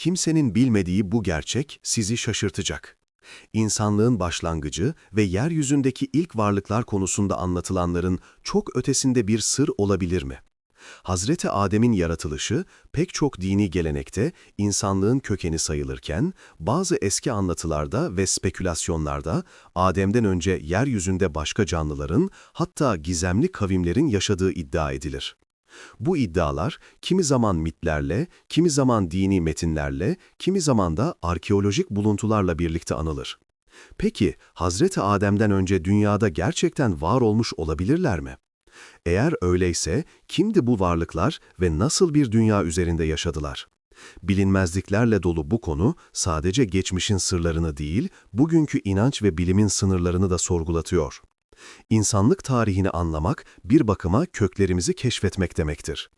Kimsenin bilmediği bu gerçek sizi şaşırtacak. İnsanlığın başlangıcı ve yeryüzündeki ilk varlıklar konusunda anlatılanların çok ötesinde bir sır olabilir mi? Hazreti Adem'in yaratılışı pek çok dini gelenekte insanlığın kökeni sayılırken, bazı eski anlatılarda ve spekülasyonlarda Adem'den önce yeryüzünde başka canlıların, hatta gizemli kavimlerin yaşadığı iddia edilir. Bu iddialar kimi zaman mitlerle, kimi zaman dini metinlerle, kimi zaman da arkeolojik buluntularla birlikte anılır. Peki Hazreti Adem'den önce dünyada gerçekten var olmuş olabilirler mi? Eğer öyleyse kimdi bu varlıklar ve nasıl bir dünya üzerinde yaşadılar? Bilinmezliklerle dolu bu konu sadece geçmişin sırlarını değil, bugünkü inanç ve bilimin sınırlarını da sorgulatıyor. İnsanlık tarihini anlamak bir bakıma köklerimizi keşfetmek demektir.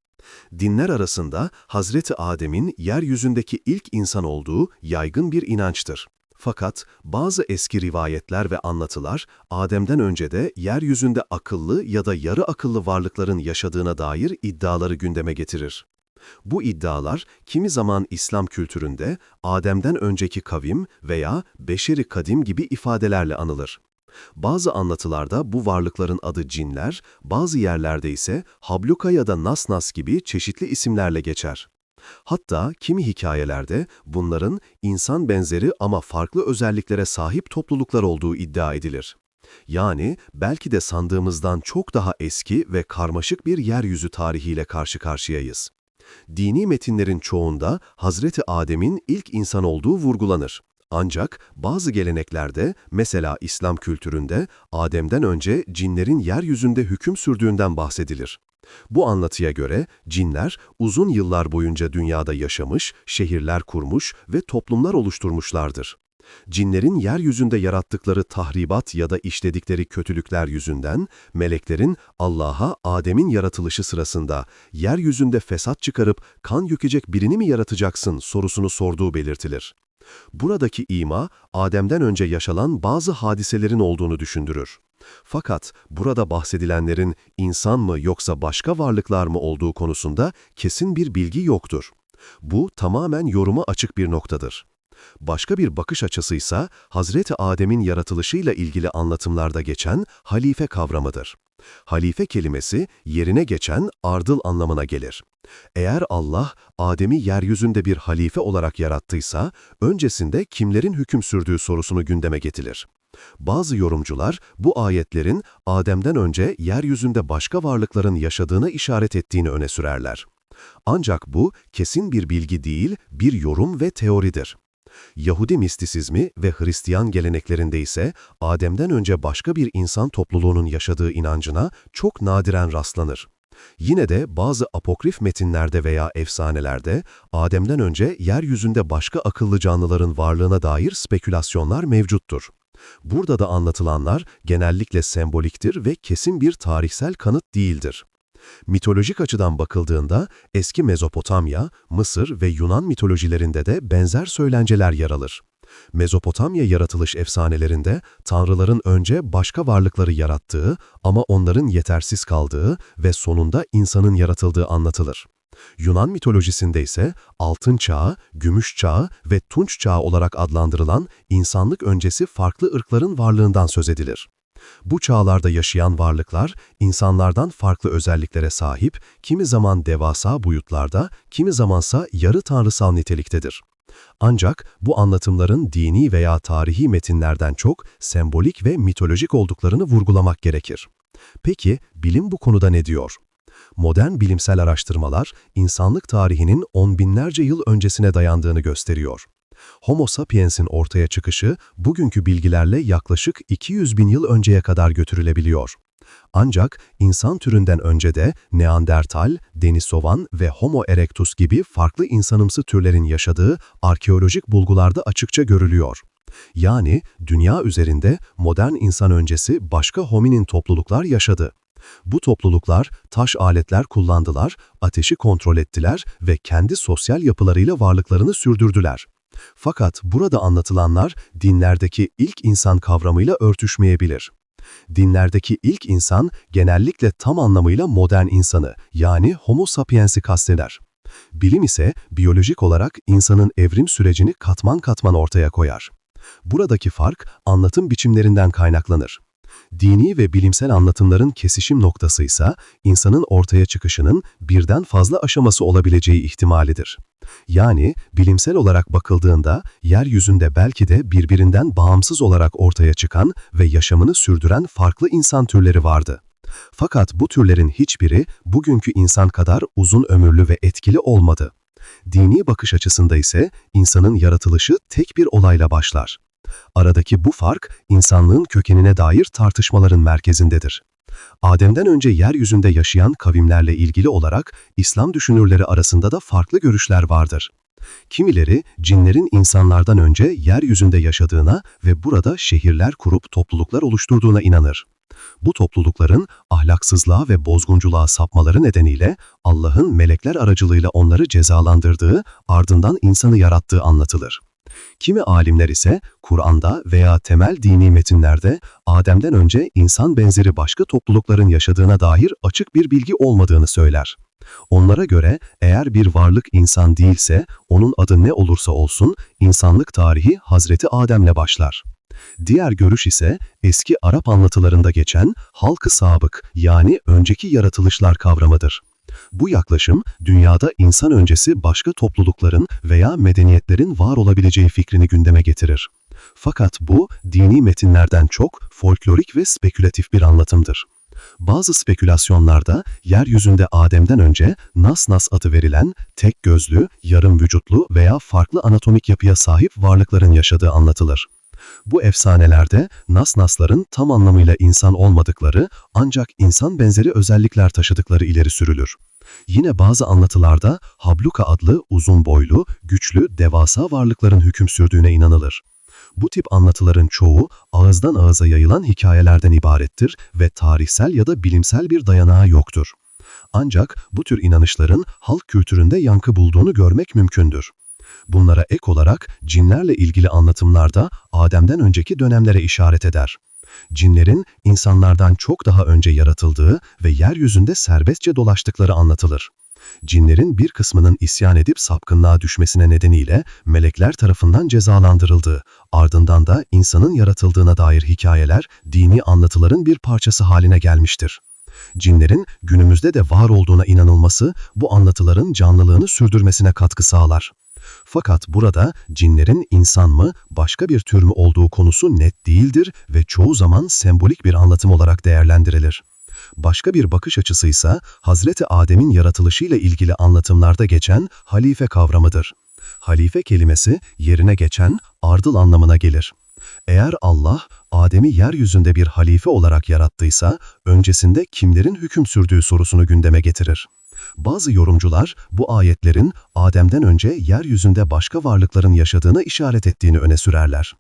Dinler arasında Hazreti Adem'in yeryüzündeki ilk insan olduğu yaygın bir inançtır. Fakat bazı eski rivayetler ve anlatılar Adem'den önce de yeryüzünde akıllı ya da yarı akıllı varlıkların yaşadığına dair iddiaları gündeme getirir. Bu iddialar kimi zaman İslam kültüründe Adem'den önceki kavim veya beşeri kadim gibi ifadelerle anılır. Bazı anlatılarda bu varlıkların adı cinler, bazı yerlerde ise habluka ya da nasnas gibi çeşitli isimlerle geçer. Hatta kimi hikayelerde bunların insan benzeri ama farklı özelliklere sahip topluluklar olduğu iddia edilir. Yani belki de sandığımızdan çok daha eski ve karmaşık bir yeryüzü tarihiyle karşı karşıyayız. Dini metinlerin çoğunda Hazreti Adem'in ilk insan olduğu vurgulanır. Ancak bazı geleneklerde, mesela İslam kültüründe, Adem'den önce cinlerin yeryüzünde hüküm sürdüğünden bahsedilir. Bu anlatıya göre cinler uzun yıllar boyunca dünyada yaşamış, şehirler kurmuş ve toplumlar oluşturmuşlardır. Cinlerin yeryüzünde yarattıkları tahribat ya da işledikleri kötülükler yüzünden, meleklerin Allah'a Adem'in yaratılışı sırasında yeryüzünde fesat çıkarıp kan yükecek birini mi yaratacaksın sorusunu sorduğu belirtilir. Buradaki ima, Adem'den önce yaşanan bazı hadiselerin olduğunu düşündürür. Fakat burada bahsedilenlerin insan mı yoksa başka varlıklar mı olduğu konusunda kesin bir bilgi yoktur. Bu tamamen yoruma açık bir noktadır. Başka bir bakış açısıysa Hazreti Adem'in yaratılışıyla ilgili anlatımlarda geçen halife kavramıdır. Halife kelimesi yerine geçen ardıl anlamına gelir. Eğer Allah Adem'i yeryüzünde bir halife olarak yarattıysa, öncesinde kimlerin hüküm sürdüğü sorusunu gündeme getirir. Bazı yorumcular bu ayetlerin Adem'den önce yeryüzünde başka varlıkların yaşadığına işaret ettiğini öne sürerler. Ancak bu kesin bir bilgi değil, bir yorum ve teoridir. Yahudi mistisizmi ve Hristiyan geleneklerinde ise Adem'den önce başka bir insan topluluğunun yaşadığı inancına çok nadiren rastlanır. Yine de bazı apokrif metinlerde veya efsanelerde Adem'den önce yeryüzünde başka akıllı canlıların varlığına dair spekülasyonlar mevcuttur. Burada da anlatılanlar genellikle semboliktir ve kesin bir tarihsel kanıt değildir. Mitolojik açıdan bakıldığında eski Mezopotamya, Mısır ve Yunan mitolojilerinde de benzer söylenceler yer alır. Mezopotamya yaratılış efsanelerinde tanrıların önce başka varlıkları yarattığı ama onların yetersiz kaldığı ve sonunda insanın yaratıldığı anlatılır. Yunan mitolojisinde ise altın çağı, gümüş çağı ve tunç çağı olarak adlandırılan insanlık öncesi farklı ırkların varlığından söz edilir. Bu çağlarda yaşayan varlıklar, insanlardan farklı özelliklere sahip, kimi zaman devasa boyutlarda, kimi zamansa yarı tanrısal niteliktedir. Ancak bu anlatımların dini veya tarihi metinlerden çok sembolik ve mitolojik olduklarını vurgulamak gerekir. Peki bilim bu konuda ne diyor? Modern bilimsel araştırmalar insanlık tarihinin on binlerce yıl öncesine dayandığını gösteriyor. Homo sapiens'in ortaya çıkışı bugünkü bilgilerle yaklaşık 200 bin yıl önceye kadar götürülebiliyor. Ancak insan türünden önce de Neandertal, Denisovan ve Homo erectus gibi farklı insanımsı türlerin yaşadığı arkeolojik bulgularda açıkça görülüyor. Yani dünya üzerinde modern insan öncesi başka hominin topluluklar yaşadı. Bu topluluklar taş aletler kullandılar, ateşi kontrol ettiler ve kendi sosyal yapılarıyla varlıklarını sürdürdüler. Fakat burada anlatılanlar dinlerdeki ilk insan kavramıyla örtüşmeyebilir. Dinlerdeki ilk insan genellikle tam anlamıyla modern insanı yani homo sapiens'i kasteder. Bilim ise biyolojik olarak insanın evrim sürecini katman katman ortaya koyar. Buradaki fark anlatım biçimlerinden kaynaklanır. Dini ve bilimsel anlatımların kesişim noktası ise insanın ortaya çıkışının birden fazla aşaması olabileceği ihtimalidir. Yani bilimsel olarak bakıldığında yeryüzünde belki de birbirinden bağımsız olarak ortaya çıkan ve yaşamını sürdüren farklı insan türleri vardı. Fakat bu türlerin hiçbiri bugünkü insan kadar uzun ömürlü ve etkili olmadı. Dini bakış açısında ise insanın yaratılışı tek bir olayla başlar. Aradaki bu fark insanlığın kökenine dair tartışmaların merkezindedir. Adem'den önce yeryüzünde yaşayan kavimlerle ilgili olarak İslam düşünürleri arasında da farklı görüşler vardır. Kimileri cinlerin insanlardan önce yeryüzünde yaşadığına ve burada şehirler kurup topluluklar oluşturduğuna inanır. Bu toplulukların ahlaksızlığa ve bozgunculuğa sapmaları nedeniyle Allah'ın melekler aracılığıyla onları cezalandırdığı, ardından insanı yarattığı anlatılır. Kimi alimler ise Kur'an'da veya temel dini metinlerde Adem'den önce insan benzeri başka toplulukların yaşadığına dair açık bir bilgi olmadığını söyler. Onlara göre eğer bir varlık insan değilse onun adı ne olursa olsun insanlık tarihi Hazreti Adem'le başlar. Diğer görüş ise eski Arap anlatılarında geçen halkı sabık yani önceki yaratılışlar kavramıdır. Bu yaklaşım, dünyada insan öncesi başka toplulukların veya medeniyetlerin var olabileceği fikrini gündeme getirir. Fakat bu, dini metinlerden çok folklorik ve spekülatif bir anlatımdır. Bazı spekülasyonlarda yeryüzünde Adem'den önce Nas Nas adı verilen tek gözlü, yarım vücutlu veya farklı anatomik yapıya sahip varlıkların yaşadığı anlatılır. Bu efsanelerde Nas-Nasların tam anlamıyla insan olmadıkları ancak insan benzeri özellikler taşıdıkları ileri sürülür. Yine bazı anlatılarda Habluka adlı uzun boylu, güçlü, devasa varlıkların hüküm sürdüğüne inanılır. Bu tip anlatıların çoğu ağızdan ağıza yayılan hikayelerden ibarettir ve tarihsel ya da bilimsel bir dayanağı yoktur. Ancak bu tür inanışların halk kültüründe yankı bulduğunu görmek mümkündür. Bunlara ek olarak cinlerle ilgili anlatımlarda Adem'den önceki dönemlere işaret eder. Cinlerin insanlardan çok daha önce yaratıldığı ve yeryüzünde serbestçe dolaştıkları anlatılır. Cinlerin bir kısmının isyan edip sapkınlığa düşmesine nedeniyle melekler tarafından cezalandırıldığı, ardından da insanın yaratıldığına dair hikayeler dini anlatıların bir parçası haline gelmiştir. Cinlerin günümüzde de var olduğuna inanılması bu anlatıların canlılığını sürdürmesine katkı sağlar. Fakat burada cinlerin insan mı, başka bir tür mü olduğu konusu net değildir ve çoğu zaman sembolik bir anlatım olarak değerlendirilir. Başka bir bakış açısı ise Hazreti Adem'in yaratılışıyla ilgili anlatımlarda geçen halife kavramıdır. Halife kelimesi yerine geçen, ardıl anlamına gelir. Eğer Allah, Adem'i yeryüzünde bir halife olarak yarattıysa, öncesinde kimlerin hüküm sürdüğü sorusunu gündeme getirir. Bazı yorumcular bu ayetlerin Adem'den önce yeryüzünde başka varlıkların yaşadığını işaret ettiğini öne sürerler.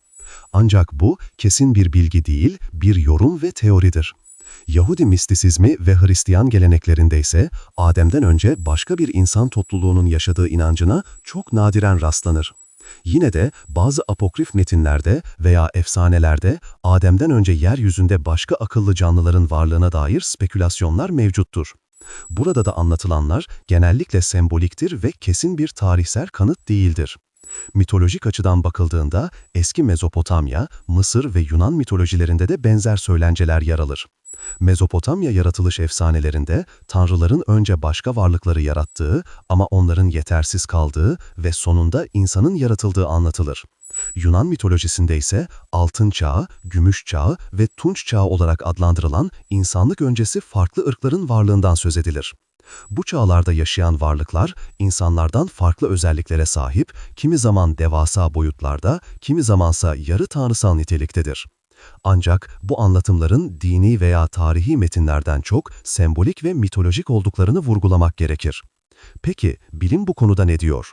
Ancak bu kesin bir bilgi değil, bir yorum ve teoridir. Yahudi mistisizmi ve Hristiyan geleneklerinde ise Adem'den önce başka bir insan topluluğunun yaşadığı inancına çok nadiren rastlanır. Yine de bazı apokrif metinlerde veya efsanelerde Adem'den önce yeryüzünde başka akıllı canlıların varlığına dair spekülasyonlar mevcuttur. Burada da anlatılanlar genellikle semboliktir ve kesin bir tarihsel kanıt değildir. Mitolojik açıdan bakıldığında eski Mezopotamya, Mısır ve Yunan mitolojilerinde de benzer söylenceler yer alır. Mezopotamya yaratılış efsanelerinde tanrıların önce başka varlıkları yarattığı ama onların yetersiz kaldığı ve sonunda insanın yaratıldığı anlatılır. Yunan mitolojisinde ise altın çağı, gümüş çağı ve tunç çağı olarak adlandırılan insanlık öncesi farklı ırkların varlığından söz edilir. Bu çağlarda yaşayan varlıklar insanlardan farklı özelliklere sahip, kimi zaman devasa boyutlarda, kimi zamansa yarı tanrısal niteliktedir. Ancak bu anlatımların dini veya tarihi metinlerden çok sembolik ve mitolojik olduklarını vurgulamak gerekir. Peki bilim bu konuda ne diyor?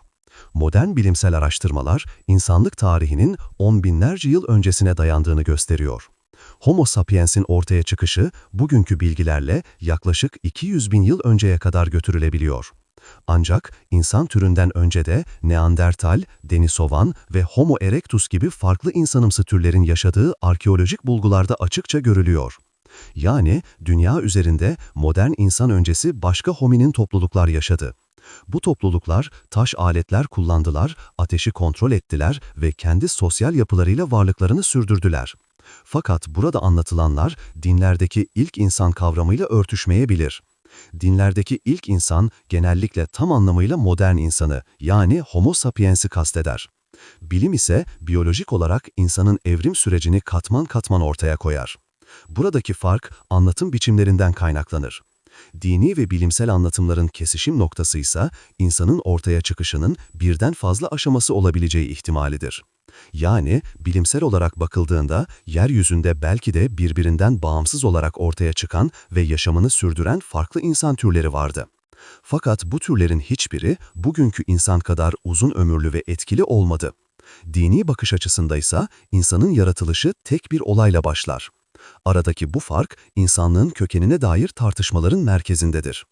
Modern bilimsel araştırmalar insanlık tarihinin on binlerce yıl öncesine dayandığını gösteriyor. Homo sapiens'in ortaya çıkışı bugünkü bilgilerle yaklaşık 200 bin yıl önceye kadar götürülebiliyor. Ancak insan türünden önce de Neandertal, Denisovan ve Homo erectus gibi farklı insanımsı türlerin yaşadığı arkeolojik bulgularda açıkça görülüyor. Yani dünya üzerinde modern insan öncesi başka hominin topluluklar yaşadı. Bu topluluklar taş aletler kullandılar, ateşi kontrol ettiler ve kendi sosyal yapılarıyla varlıklarını sürdürdüler. Fakat burada anlatılanlar dinlerdeki ilk insan kavramıyla örtüşmeyebilir. Dinlerdeki ilk insan genellikle tam anlamıyla modern insanı yani homo sapiens'i kasteder. Bilim ise biyolojik olarak insanın evrim sürecini katman katman ortaya koyar. Buradaki fark anlatım biçimlerinden kaynaklanır. Dini ve bilimsel anlatımların kesişim noktası ise insanın ortaya çıkışının birden fazla aşaması olabileceği ihtimalidir. Yani bilimsel olarak bakıldığında yeryüzünde belki de birbirinden bağımsız olarak ortaya çıkan ve yaşamını sürdüren farklı insan türleri vardı. Fakat bu türlerin hiçbiri bugünkü insan kadar uzun ömürlü ve etkili olmadı. Dini bakış açısındaysa insanın yaratılışı tek bir olayla başlar. Aradaki bu fark insanlığın kökenine dair tartışmaların merkezindedir.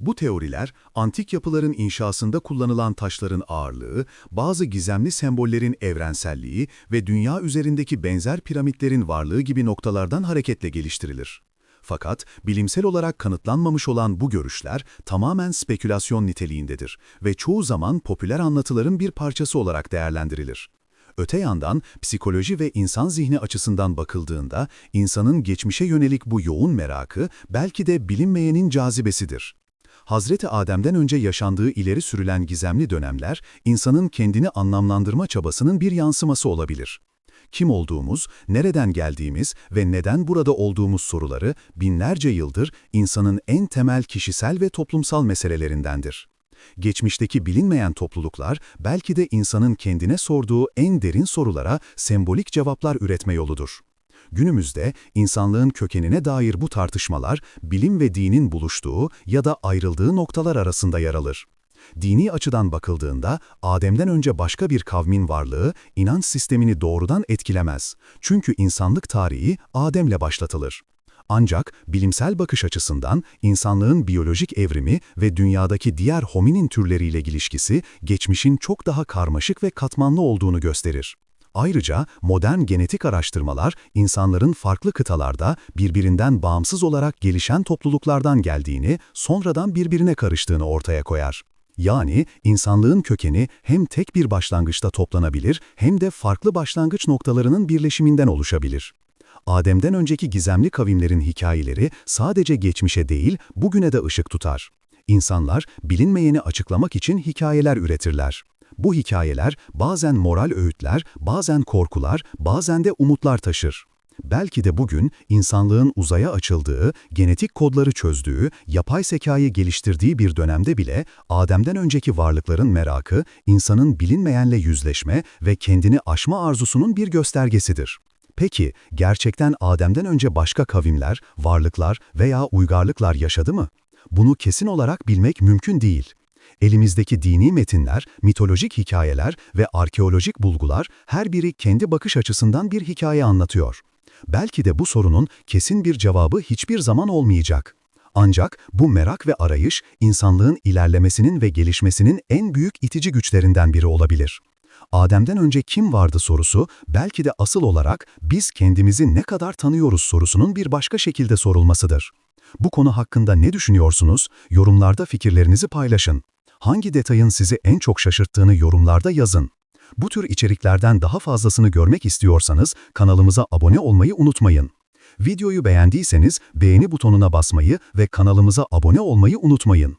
Bu teoriler, antik yapıların inşasında kullanılan taşların ağırlığı, bazı gizemli sembollerin evrenselliği ve dünya üzerindeki benzer piramitlerin varlığı gibi noktalardan hareketle geliştirilir. Fakat bilimsel olarak kanıtlanmamış olan bu görüşler tamamen spekülasyon niteliğindedir ve çoğu zaman popüler anlatıların bir parçası olarak değerlendirilir. Öte yandan psikoloji ve insan zihni açısından bakıldığında insanın geçmişe yönelik bu yoğun merakı belki de bilinmeyenin cazibesidir. Hazreti Adem'den önce yaşandığı ileri sürülen gizemli dönemler, insanın kendini anlamlandırma çabasının bir yansıması olabilir. Kim olduğumuz, nereden geldiğimiz ve neden burada olduğumuz soruları binlerce yıldır insanın en temel kişisel ve toplumsal meselelerindendir. Geçmişteki bilinmeyen topluluklar belki de insanın kendine sorduğu en derin sorulara sembolik cevaplar üretme yoludur. Günümüzde insanlığın kökenine dair bu tartışmalar bilim ve dinin buluştuğu ya da ayrıldığı noktalar arasında yer alır. Dini açıdan bakıldığında Adem'den önce başka bir kavmin varlığı inanç sistemini doğrudan etkilemez. Çünkü insanlık tarihi Adem'le başlatılır. Ancak bilimsel bakış açısından insanlığın biyolojik evrimi ve dünyadaki diğer hominin türleriyle ilişkisi geçmişin çok daha karmaşık ve katmanlı olduğunu gösterir. Ayrıca modern genetik araştırmalar insanların farklı kıtalarda birbirinden bağımsız olarak gelişen topluluklardan geldiğini, sonradan birbirine karıştığını ortaya koyar. Yani insanlığın kökeni hem tek bir başlangıçta toplanabilir hem de farklı başlangıç noktalarının birleşiminden oluşabilir. Adem'den önceki gizemli kavimlerin hikayeleri sadece geçmişe değil, bugüne de ışık tutar. İnsanlar bilinmeyeni açıklamak için hikayeler üretirler. Bu hikayeler bazen moral öğütler, bazen korkular, bazen de umutlar taşır. Belki de bugün insanlığın uzaya açıldığı, genetik kodları çözdüğü, yapay zekayı geliştirdiği bir dönemde bile Adem'den önceki varlıkların merakı, insanın bilinmeyenle yüzleşme ve kendini aşma arzusunun bir göstergesidir. Peki, gerçekten Adem'den önce başka kavimler, varlıklar veya uygarlıklar yaşadı mı? Bunu kesin olarak bilmek mümkün değil. Elimizdeki dini metinler, mitolojik hikayeler ve arkeolojik bulgular her biri kendi bakış açısından bir hikaye anlatıyor. Belki de bu sorunun kesin bir cevabı hiçbir zaman olmayacak. Ancak bu merak ve arayış insanlığın ilerlemesinin ve gelişmesinin en büyük itici güçlerinden biri olabilir. Adem'den önce kim vardı sorusu belki de asıl olarak biz kendimizi ne kadar tanıyoruz sorusunun bir başka şekilde sorulmasıdır. Bu konu hakkında ne düşünüyorsunuz? Yorumlarda fikirlerinizi paylaşın. Hangi detayın sizi en çok şaşırttığını yorumlarda yazın. Bu tür içeriklerden daha fazlasını görmek istiyorsanız kanalımıza abone olmayı unutmayın. Videoyu beğendiyseniz beğeni butonuna basmayı ve kanalımıza abone olmayı unutmayın.